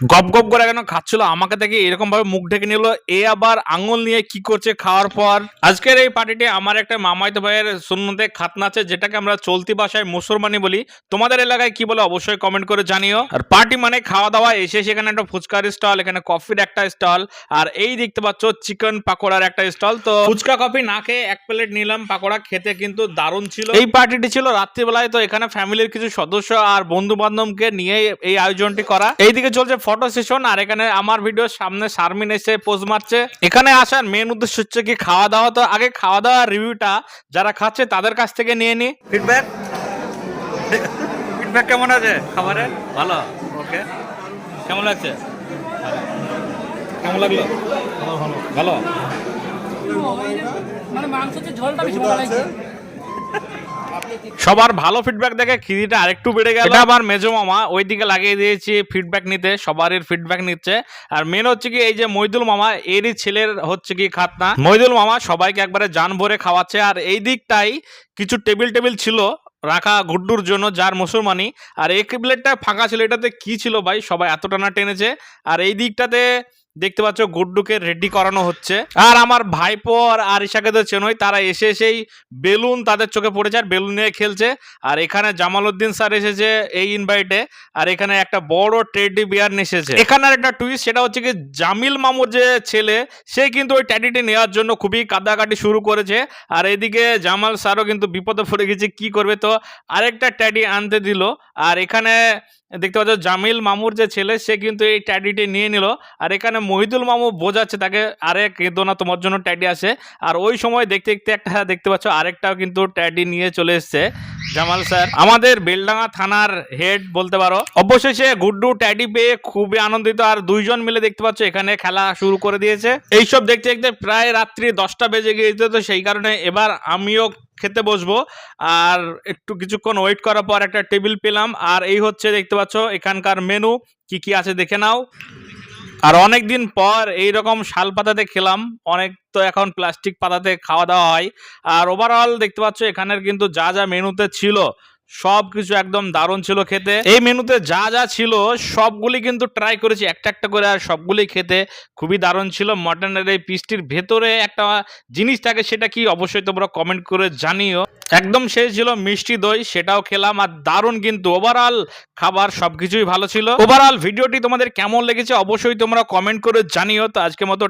গপ গপ করে কেন খাচ্ছিল? আমাকে দেখে এরকম ভাবে মুখ ঢেকে নিল। এ আবার আঙুল নিয়ে কি করছে খাওয়ার পর? আজকের এই পার্টিতে আমার একটা মামাইতো ভাইয়ের সুন্নতে খাতনা আছে, যেটাকে আমরা চলতি ভাষায় মুসলমানি বলি। তোমাদের এলাকায় কি বলে অবশ্যই কমেন্ট করে জানিও। আর পার্টি মানে খাওয়া দাওয়া এসে সেখানে একটা ফুচকার স্টল এখানে কফির একটা স্টল আর এই দেখতে পাচ্ছ চিকেন পাকোড়ার একটা স্টল তো ফুচকা কফি না খেয়ে এক প্লেট নিলাম, পাকোড়া খেতে কিন্তু দারুণ ছিল। এই পার্টিটি ছিল রাত্রিবেলায়, তো এখানে ফ্যামিলির কিছু সদস্য আর বন্ধু বান্ধবকে নিয়ে এই আয়োজনটি করা। এইদিকে চলছে ফটো সেশন আর এখানে আমার ভিডিওর সামনে শারমিন এসে পোজ মারছে। এখানে আসার মেন উদ্দেশ্য হচ্ছে কি খাওয়া দাওয়া। তো আগে খাওয়া দাওয়ার রিভিউটা যারা খাচ্ছে তাদের কাছ থেকে নিয়ে নি। ফিডব্যাক ফিডব্যাক কেমন আছে খাবারের ভালো? ওকে কেমন লাগছে? কেমন লাগল? ভালো। ভালো। মানে মাংস ঝোলটা বেশি ভালো লাগছে। সবার ভালো ফিডব্যাক দেখে খিদিটা আরেকটু বেড়ে গেল। এটা আবার মেজো মামা, ওইদিকে লাগিয়ে দিয়েছি ফিডব্যাক নিতে, সবারই ফিডব্যাক নিচ্ছে। আর মেন হচ্ছে কি, এই যে মইদুল মামা, এরই ছেলের হচ্ছে কি খাতনা। মইদুল মামা সবাইকে একবারে জান ভরে খাওয়াচ্ছে। আর এই দিকটাই কিছু টেবিল টেবিল ছিল রাখা গুড্ডুর জন্য, যার মুসলমানি। আর এই প্লেটটা ফাঁকা ছিল, এটাতে কি ছিল ভাই? সবাই এত টানা টেনেছে। আর এই দিকটাতে দেখতে পাচ্ছ গুড্ডুকে রেডি করানো হচ্ছে। আর আমার ভাইপো আর আরিশাকে তো চেনই, তারা এসে এসেই বেলুন তাদের চোখে পড়েছে আর বেলুন নিয়ে খেলছে। আর এখানে জামাল উদ্দিন স্যার এসেছে এই ইনভাইটে আর এখানে একটা বড় টেডি বিয়ার এসেছে। এখানে আর একটা টুইস্ট সেটা হচ্ছে কি জামিল মামুর যে ছেলে, সে কিন্তু ওই ট্যাডিটি নেওয়ার জন্য খুবই কাদাকাটি শুরু করেছে। আর এদিকে জামাল স্যারও কিন্তু বিপদে পড়ে গেছে, কি করবে তো? আরেকটা ট্যাডি আনতে দিল। আর এখানে দেখতে পাচ্ছ, জামিল মামুর যে ছেলে, সে কিন্তু এই ট্যাডিটি নিয়ে নিল। আর এখানে মহিদুল মামু বোঝাচ্ছে তাকে, আরে, কেঁদো না, তোমার জন্য ট্যাডি আসে আর ওই সময় দেখতে দেখতে একটা, দেখতে পাচ্ছ, আরেকটাও কিন্তু ট্যাডি নিয়ে চলে এসছে, জামাল স্যার। আমাদের বেলডাঙ্গা থানার হেড বলতে পারো। অবশেষে গুড্ডু ট্যাডি পেয়ে খুবই আনন্দিত, আর দুইজন মিলে দেখতে পাচ্ছ, এখানে খেলা শুরু করে দিয়েছে। এইসব দেখতে দেখতে প্রায় রাত্রি দশটা বেজে গিয়েছে তো সেই কারণে এবার আমিও খেতে বসবো। আর একটু কিছুক্ষণ ওয়েট করার পর একটা টেবিল পেলাম। আর এই হচ্ছে দেখতে পাচ্ছ, এখানকার মেনু কি কি আছে দেখে নাও। আর অনেক দিন পর এই রকম শাল পাতাতে খেলাম। অনেক তো এখন প্লাস্টিক পাতাতে খাওয়া দাওয়া হয়। আর ওভারঅল দেখতে পাচ্ছ, এখানের কিন্তু যা যা মেনুতে ছিল সব কিছু একদম দারুণ ছিল খেতে। এই মেনুতে যা যা ছিল, সবগুলি কিন্তু ট্রাই করেছি, একটা একটা করে, আর সবগুলি খেতে খুবই দারুণ ছিল। মটনের এই পিসটির ভেতরে একটা জিনিস থাকে, সেটা কি অবশ্যই তোমরা কমেন্ট করে জানিও। একদম শেষ ছিল মিষ্টি দই, সেটাও খেলাম, আর দারুণ কিন্তু ওভারঅল খাবার সবকিছুই ভালো ছিল। ওভারঅল ভিডিওটি তোমাদের কেমন লেগেছে অবশ্যই তোমরা কমেন্ট করে জানিও। তো আজকে মতো